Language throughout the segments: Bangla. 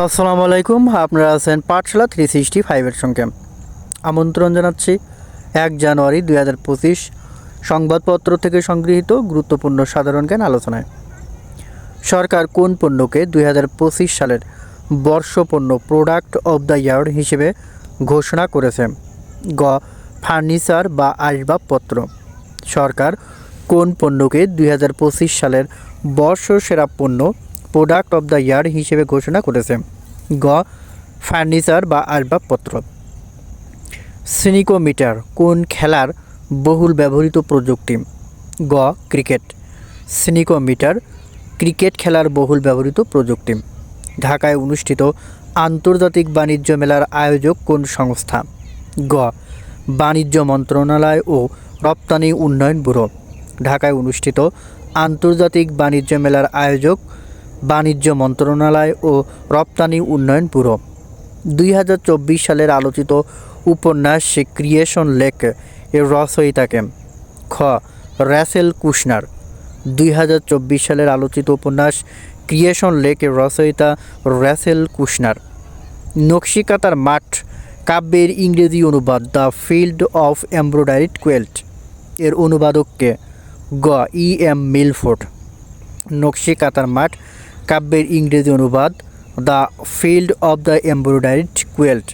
আসসালামু আলাইকুম, আপনারা আছেন পাঠশালা থ্রি সিক্সটি ফাইভের সঙ্গে। আমন্ত্রণ জানাচ্ছি এক জানুয়ারি দুই হাজার পঁচিশ সংবাদপত্র থেকে সংগৃহীত গুরুত্বপূর্ণ সাধারণ জ্ঞান আলোচনায়। সরকার কোন পণ্যকে দুই হাজার পঁচিশ সালের বর্ষপণ্য প্রোডাক্ট অব দ্য ইয়ার হিসেবে ঘোষণা করেছে? গ, ফার্নিচার বা আসবাবপত্র। সরকার কোন পণ্যকে দুই হাজার পঁচিশ সালের বর্ষ সেরা পণ্য প্রোডাক্ট অব দ্য ইয়ার হিসেবে ঘোষণা করেছে। গ ফার্নিচার বা আসবাবপত্র। সিনিকোমিটার, কোন খেলার বহুল ব্যবহৃত প্রযুক্তি? গ, ক্রিকেট। সিনিকোমিটার, ক্রিকেট খেলার বহুল ব্যবহৃত প্রযুক্তি। ঢাকায় অনুষ্ঠিত আন্তর্জাতিক বাণিজ্য মেলার আয়োজক কোন সংস্থা? গ, বাণিজ্য মন্ত্রণালয় ও রপ্তানি উন্নয়ন ব্যুরো। ঢাকায় অনুষ্ঠিত আন্তর্জাতিক বাণিজ্য মেলার আয়োজক বাণিজ্য মন্ত্রণালয় ও রপ্তানি উন্নয়ন ব্যুরো। দুই হাজার চব্বিশ সালের আলোচিত উপন্যাস সে ক্রিয়েশন লেক এর রচয়িতাকে খ র্যাসেল কুশনার। দুই হাজার চব্বিশ সালের আলোচিত উপন্যাস ক্রিয়েশন লেক এর রচয়িতা র্যাসেল কুশনার। নকশিকাতার মাঠ, কাব্যের ইংরেজি অনুবাদ the field of embroidered quilt. এর অনুবাদককে গ, ই এম মিলফোর্ড। নকশিকাতার মাঠ কাব্যের ইংরেজি অনুবাদ the field of the embroidered quilt.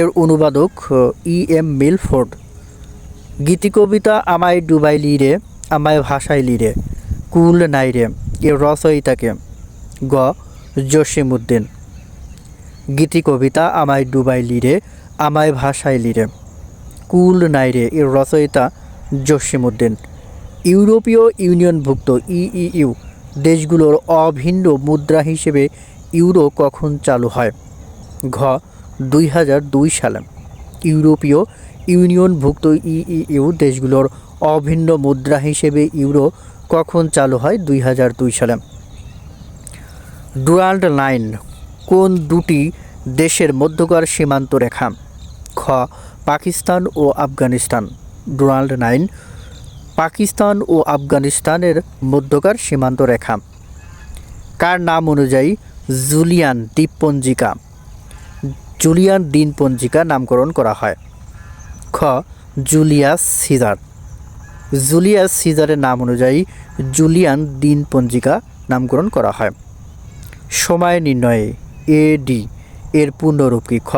এর অনুবাদক ই এম মিলফোর্ড। গীতিকবিতা আমায় ডুবাই লিরে আমায় ভাষায় লিরে কুল নাইরে এর রচয়িতাকে গ, জসিমউদ্দিন। গীতিকবিতা আমায় ডুবাই লিরে আমায় ভাষায় লিরে কুল নাইরে এর রচয়িতা জসিমউদ্দিন। ইউরোপীয় ইউনিয়নভুক্ত ইইউ দেশগুলোর অভিন্ন মুদ্রা হিসেবে ইউরো কখন চালু হয়? ঘ, দুই হাজার দুই সালে। ইউরোপীয় ইউনিয়নভুক্ত ইইউ দেশগুলোর অভিন্ন মুদ্রা হিসেবে ইউরো কখন চালু হয়? দুই হাজার দুই সালে। ডুরাল্ড লাইন, কোন দুটি দেশের মধ্যকার সীমান্ত রেখা? খ পাকিস্তান ও আফগানিস্তান। ডোনাল্ড নাইন পাকিস্তান ও আফগানিস্তানের মধ্যকার সীমান্ত রেখা। কার নাম অনুযায়ী জুলিয়ান দ্বীপপঞ্জিকা, জুলিয়ান দিনপঞ্জিকা নামকরণ করা হয়। খ, জুলিয়াস সিজার। জুলিয়াস সিজারের নাম অনুযায়ী জুলিয়ান দিনপঞ্জিকা নামকরণ করা হয়। সময় নির্ণয়ে এ ডি, এর পূর্ণরূপ কি? খ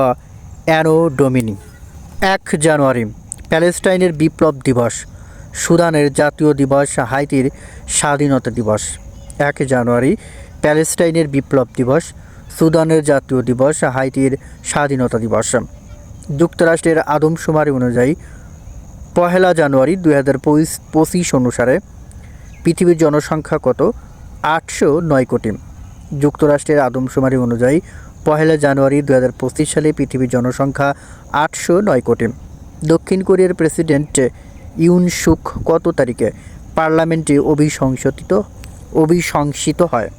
অ্যানো ডোমিনি। এক জানুয়ারি, প্যালেস্টাইনের বিপ্লব দিবস। সুদানের জাতীয় দিবস, হাইতির স্বাধীনতা দিবস। এক জানুয়ারি, প্যালেস্টাইনের বিপ্লব দিবস, সুদানের জাতীয় দিবস, হাইতির স্বাধীনতা দিবস। যুক্তরাষ্ট্রের আদমশুমারি অনুযায়ী, পহেলা জানুয়ারি দুই হাজার পঁচিশ অনুসারে পৃথিবীর জনসংখ্যা কত? আটশো নয় কোটি। যুক্তরাষ্ট্রের আদমশুমারি অনুযায়ী, পহেলা জানুয়ারি দু হাজার পঁচিশ সালে পৃথিবীর জনসংখ্যা আটশো নয় কোটি। দক্ষিণ কোরিয়ার প্রেসিডেন্ট ইউন সুক কত তারিখে? পার্লামেন্টে অভিসংসদিত অভিশংসিত হয়।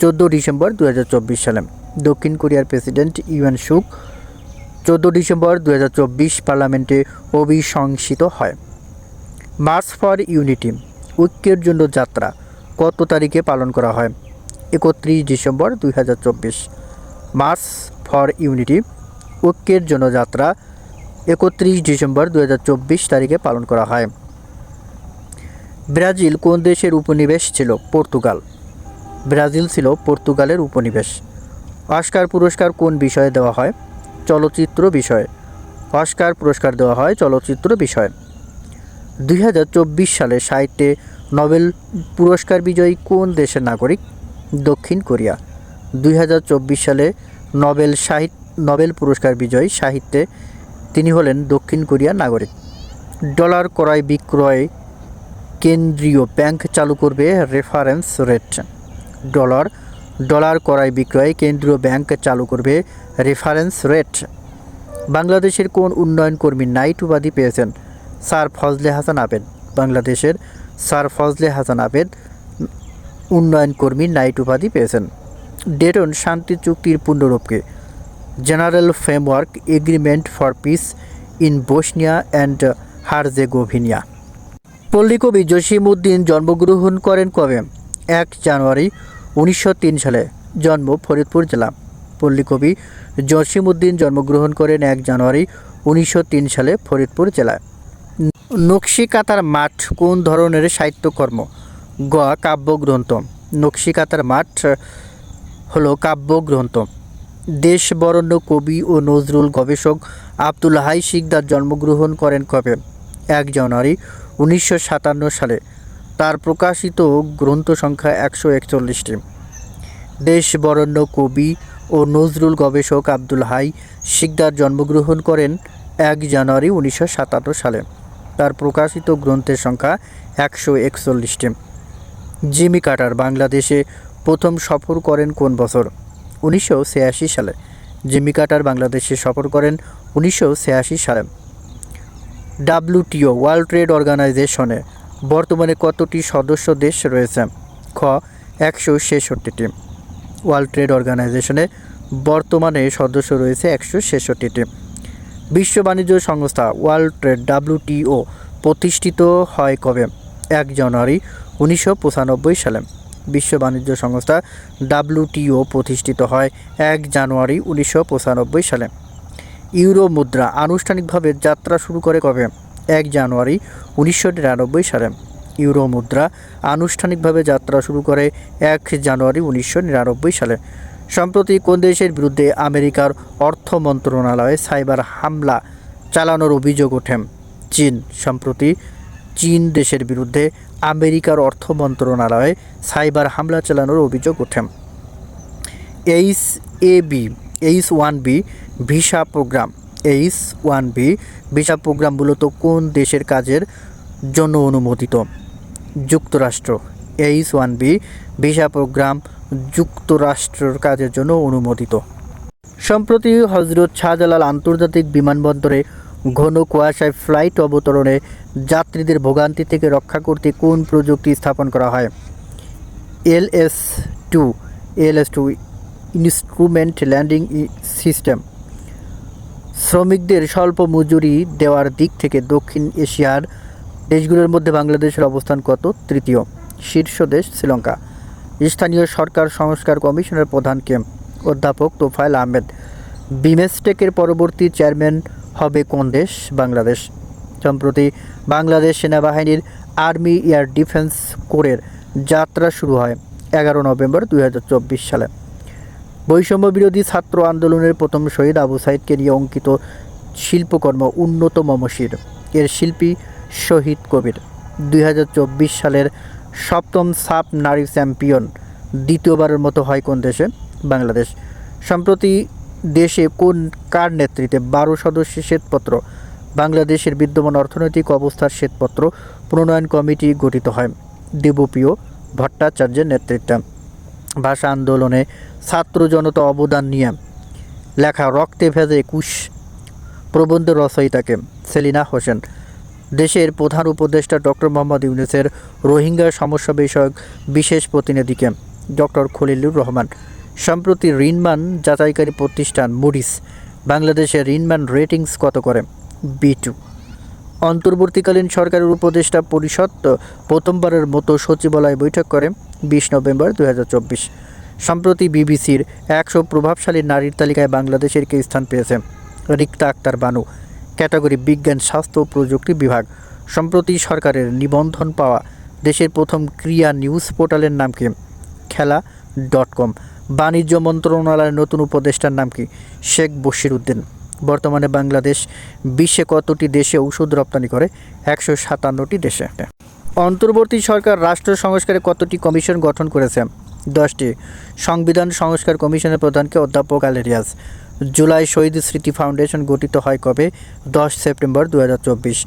চোদ্দ ডিসেম্বর দু হাজার চব্বিশ সালে। দক্ষিণ কোরিয়ার প্রেসিডেন্ট ইউএন সুক চোদ্দ ডিসেম্বর দু হাজার চব্বিশ পার্লামেন্টে অভিশংসিত হয়। মার্চ ফর ইউনিটি, ঐক্যের জন্য যাত্রা, কত তারিখে পালন করা হয়? একত্রিশ ডিসেম্বর দুই হাজার চব্বিশ। মার্চ ফর ইউনিটি, ঐক্যের জন্য যাত্রা একত্রিশ ডিসেম্বর দু হাজার চব্বিশ তারিখে পালন করা হয়। ব্রাজিল কোন দেশের উপনিবেশ ছিল? পর্তুগাল। ব্রাজিল ছিল পর্তুগালের উপনিবেশ। অস্কার পুরস্কার কোন বিষয়ে দেওয়া হয়? চলচ্চিত্র বিষয়ে। অস্কার পুরস্কার দেওয়া হয় চলচ্চিত্র বিষয়ে। দুই হাজার চব্বিশ সালে সাহিত্যে নোবেল পুরস্কার বিজয়ী কোন দেশের নাগরিক? দক্ষিণ কোরিয়া। দুই হাজার চব্বিশ সালে নোবেল সাহিত্য নোবেল পুরস্কার বিজয়ী সাহিত্যে তিনি হলেন দক্ষিণ কোরিয়ার নাগরিক। ডলার ক্রয় বিক্রয় কেন্দ্রীয় ব্যাংক চালু করবে রেফারেন্স রেট। ডলার ডলার ক্রয় বিক্রয় কেন্দ্রীয় ব্যাংক চালু করবে রেফারেন্স রেট। বাংলাদেশের কোন উন্নয়ন কর্মী নাইট উপাধি পেয়েছেন? স্যার ফজলে হাসান আবেদ। বাংলাদেশের স্যার ফজলে হাসান আবেদ উন্নয়ন কর্মী নাইট উপাধি পেয়েছেন। ডেটন শান্তি চুক্তির পূর্ণরূপকে general framework agreement for peace in Bosnia and Herzegovina. পল্লীকবি Jasimuddin জন্মগ্রহণ করেন কবে? এক জানুয়ারি উনিশশো তিন সালে। জন্ম ফরিদপুর জেলা। পল্লীকবি জসিমউদ্দিন জন্মগ্রহণ করেন এক জানুয়ারি উনিশশো তিন সালে ফরিদপুর জেলায় নকশি কাতার মাঠ কোন ধরনের সাহিত্যকর্ম? গ. কাব্যগ্রন্থ। নকশি কাতার মাঠ হলো কাব্যগ্রন্থ। দেশবরণ্য কবি ও নজরুল গবেষক আব্দুল হাই শিকদার জন্মগ্রহণ করেন কবে? এক জানুয়ারি উনিশশো সাতান্ন সালে। তার প্রকাশিত গ্রন্থ সংখ্যা একশো একচল্লিশটি। দেশবরণ্য কবি ও নজরুল গবেষক আব্দুল হাই শিকদার জন্মগ্রহণ করেন এক জানুয়ারি উনিশশো সাতান্ন সালে। তার প্রকাশিত গ্রন্থের সংখ্যা একশো একচল্লিশটি। জিমি কাটার বাংলাদেশে প্রথম সফর করেন কোন বছর? উনিশশো ছিয়াশি সালে জিমি কাটার বাংলাদেশে সফর করেন উনিশশো ছিয়াশি সালে। ডাব্লিউটিও, ওয়ার্ল্ড ট্রেড অর্গানাইজেশনে বর্তমানে কতটি সদস্য দেশ রয়েছে? খ, একশো ছেষট্টিটি। ওয়ার্ল্ড ট্রেড অর্গানাইজেশনে বর্তমানে সদস্য রয়েছে একশো ছেষট্টিটি। বিশ্ব বাণিজ্য সংস্থা ওয়ার্ল্ড ট্রেড ডাব্লিউটিও প্রতিষ্ঠিত হয় কবে? এক জানুয়ারি উনিশশো পঁচানব্বই সালে। বিশ্ব বাণিজ্য সংস্থা ডাব্লিউটিও প্রতিষ্ঠিত হয় এক জানুয়ারি উনিশশো পঁচানব্বই সালে। ইউরো মুদ্রা আনুষ্ঠানিকভাবে যাত্রা শুরু করে কবে? এক জানুয়ারি উনিশশো নিরানব্বই সালে। ইউরো মুদ্রা আনুষ্ঠানিকভাবে যাত্রা শুরু করে এক জানুয়ারি উনিশশো নিরানব্বই সালে। সম্প্রতি কোন দেশের বিরুদ্ধে আমেরিকার অর্থ মন্ত্রণালয়ে সাইবার হামলা চালানোর অভিযোগ ওঠে? চীন। সম্প্রতি চীন দেশের বিরুদ্ধে আমেরিকার অর্থ মন্ত্রণালয়ে সাইবার হামলা চালানোর অভিযোগ ওঠে। H A B, H one B visa program. H one B visa program মূলত কোন দেশের কাজের জন্য অনুমোদিত? যুক্তরাষ্ট্র। H one B visa program যুক্তরাষ্ট্রের কাজের জন্য অনুমোদিত। সম্প্রতি হজরত শাহজালাল আন্তর্জাতিক বিমানবন্দরে ঘন কুয়াশায় ফ্লাইট অবতরণে যাত্রীদের ভোগান্তি থেকে রক্ষা করতে কোন প্রযুক্তি স্থাপন করা হয়? LS two LS two, instrument landing system. শ্রমিকদের স্বল্প মজুরি দেওয়ার দিক থেকে দক্ষিণ এশিয়ার দেশগুলোর মধ্যে বাংলাদেশের অবস্থান কত? তৃতীয়, শীর্ষ দেশ শ্রীলঙ্কা। স্থানীয় সরকার সংস্কার কমিশনের প্রধান কে? অধ্যাপক তোফায়েল আহমেদ। বিমেস্টেকের পরবর্তী চেয়ারম্যান হবে কোন দেশ? বাংলাদেশ। সম্প্রতি বাংলাদেশ সেনাবাহিনীর আর্মি এয়ার ডিফেন্স কোরের যাত্রা শুরু হয় এগারো নভেম্বর দুই হাজার চব্বিশ সালে। বৈষম্য বিরোধী ছাত্র আন্দোলনের প্রথম শহীদ আবু সাইদকে নিয়ে অঙ্কিত শিল্পকর্ম উন্নত মমশির এর শিল্পী শহীদ কবির। দুই হাজার চব্বিশ সালের সপ্তম সাপ নারী চ্যাম্পিয়ন দ্বিতীয়বারের মতো হয় কোন দেশে? বাংলাদেশ। সম্প্রতি দেশে কোন, কার নেতৃত্বে? বারো সদস্যের শ্বেতপত্র। বাংলাদেশের বিদ্যমান অর্থনৈতিক অবস্থার শ্বেতপত্র প্রণয়ন কমিটি গঠিত হয়। দেবপ্রিয় ভট্টাচার্যের নেতৃত্বে। ভাষা আন্দোলনে ছাত্র জনতা অবদান নিয়ে লেখা রক্তে ভেজে একুশ প্রবন্ধ রচয়িতাকে সেলিনা হোসেন। দেশের প্রধান উপদেষ্টা ডক্টর মোহাম্মদ ইউনুসের রোহিঙ্গা সমস্যা বিষয়ক বিশেষ প্রতিনিধিকে ডক্টর খলিলুর রহমান সম্প্রতি ঋণমান যাচাইকারী প্রতিষ্ঠান মুডিস বাংলাদেশের ঋণমান রেটিংস কত করে? বি টু অন্তর্বর্তীকালীন সরকারের উপদেষ্টা পরিষদ প্রথমবারের মতো সচিবালয় বৈঠক করে বিশ নভেম্বর দু হাজার চব্বিশ। সম্প্রতি বিবিসির একশো প্রভাবশালী নারীর তালিকায় বাংলাদেশের কে স্থান পেয়েছে? রিক্তা আক্তার বানু, ক্যাটাগরি বিজ্ঞান, স্বাস্থ্য প্রযুক্তি বিভাগ। সম্প্রতি সরকারের নিবন্ধন পাওয়া দেশের প্রথম ক্রিয়া নিউজ পোর্টালের নাম কি? খেলা ডট কম। বাণিজ্য মন্ত্রণালয়ের নতুন উপদেষ্টার নাম কি? শেখ বশির উদ্দিন বর্তমানে বাংলাদেশ বিশ্বে কতটি দেশে ওষুধ রপ্তানি করে? একশো সাতান্নটি দেশে। অন্তর্বর্তী সরকার রাষ্ট্র সংস্কারে কতটি কমিশন গঠন করেছে? দশটি। সংবিধান সংস্কার কমিশনের প্রধানকে অধ্যাপক আলেরিয়াস জুলাই শহীদ স্মৃতি ফাউন্ডেশন গঠিত হয় কবে? দশ সেপ্টেম্বর দু হাজার চব্বিশ।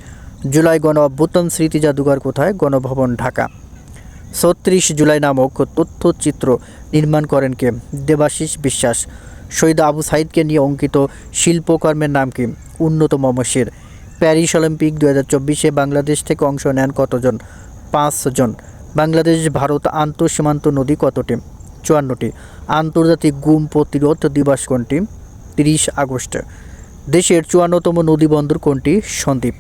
জুলাই গণ অভ্যুত্থান স্মৃতি জাদুঘর কোথায়? গণভবন ঢাকা। ছত্রিশ জুলাই নামক তথ্যচিত্র নির্মাণ করেন কে? দেবাশিস বিশ্বাস। শহীদ আবু সাইদকে নিয়ে অঙ্কিত শিল্পকর্মের নাম কি? উন্নত মমশির প্যারিস অলিম্পিক দু হাজার চব্বিশে বাংলাদেশ থেকে অংশ নেন কতজন? পাঁচজন। বাংলাদেশ, ভারত, আন্তঃসীমান্ত নদী কতটি? চুয়ান্নটি। আন্তর্জাতিক গুম প্রতিরোধ দিবস কোনটি? তিরিশ আগস্ট। দেশের চুয়ান্নতম নদী বন্দর কোনটি? সন্দ্বীপ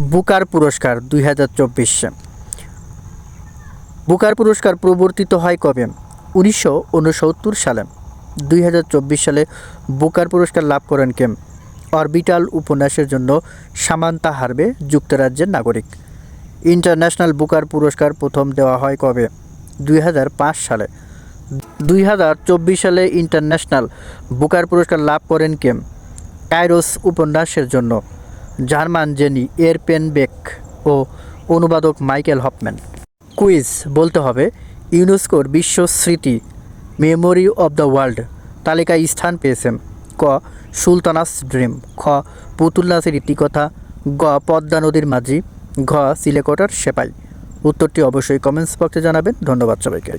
বুকার পুরস্কার দুই হাজার চব্বিশ। বুকার পুরস্কার প্রবর্তিত হয় কবে? উনিশশো উনসত্তর সালে। দুই হাজার চব্বিশ সালে বুকার পুরস্কার লাভ করেন কেম? অরবিটাল উপন্যাসের জন্য সামান্তা হারবে যুক্তরাজ্যের নাগরিক। ইন্টারন্যাশনাল বুকার পুরস্কার প্রথম দেওয়া হয় কবে? দুই হাজার পাঁচ সালে। দুই হাজার চব্বিশ সালে ইন্টারন্যাশনাল বুকার পুরস্কার লাভ করেন কেম? কাইরোস উপন্যাসের জন্য। জার্মান জেনি এর পেনবেক ও অনুবাদক মাইকেল হফম্যান। কুইজ বলতে হবে। ইউনেস্কোর বিশ্ব স্মৃতি, মেমোরি অব দ্য ওয়ার্ল্ড, তালিকায় স্থান পেয়েছেন। ক, সুলতানাস ড্রিম। খ পুতুল নাচের ইতিকথা গ, পদ্মা নদীর মাঝি। ঘ, সিলেকটার সেপাই। উত্তরটি অবশ্যই কমেন্টস বক্সে জানাবেন। ধন্যবাদ সবাইকে।